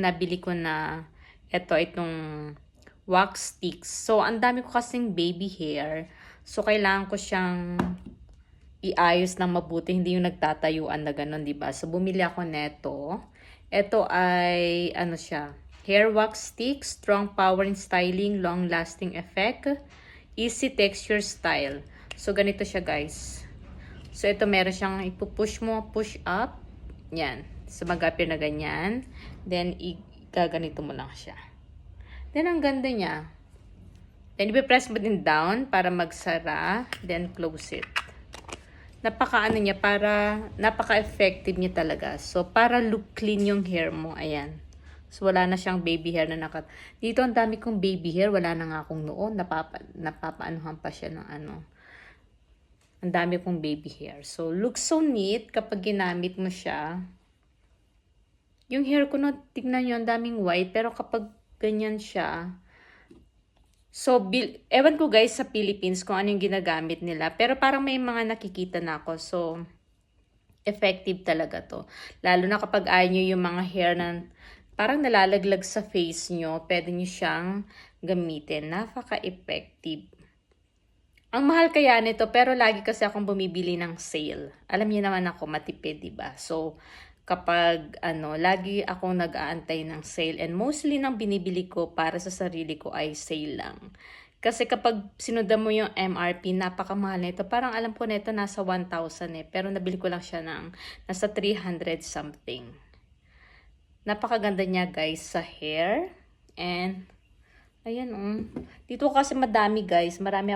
Nabili ko na ito, itong wax sticks. So, ang dami ko kasing baby hair. So, kailangan ko siyang iayos ng mabuti. Hindi yung nagtatayuan na ganun, ba? So, bumili ako neto. Ito ay, ano siya, hair wax stick, strong power in styling, long-lasting effect, easy texture style. So, ganito siya, guys. So, ito meron siyang ipupush mo, push up. Yan. So, mag-appear na ganyan. Then, igaganito mo lang siya. Then, ang ganda niya. Then, ipipress mo din down para magsara. Then, close it. Napaka ano niya, para, napaka-effective niya talaga. So, para look clean yung hair mo. Ayan. So, wala na siyang baby hair na nakat... Dito, ang dami kong baby hair. Wala na nga akong noon. Napapa, napapaanuhan pa siya ng ano. Ang dami kong baby hair. So, looks so neat kapag ginamit mo siya. Yung hair ko no, tignan nyo, ang daming white. Pero kapag ganyan siya, So, bil- ewan ko guys sa Philippines kung ano yung ginagamit nila. Pero parang may mga nakikita na ako. So, effective talaga to. Lalo na kapag ayaw nyo yung mga hair na parang nalalaglag sa face nyo, pwede nyo siyang gamitin. Napaka-effective. Ang mahal kaya nito, pero lagi kasi akong bumibili ng sale. Alam niyo naman ako, matipid, ba? So, kapag ano, lagi akong nag-aantay ng sale and mostly nang binibili ko para sa sarili ko ay sale lang. Kasi kapag sinundan mo yung MRP, napakamahal nito. Parang alam ko nito nasa 1,000 eh. Pero nabili ko lang siya ng nasa 300 something. Napakaganda niya guys sa hair. And, ayan um. Dito kasi madami guys. Marami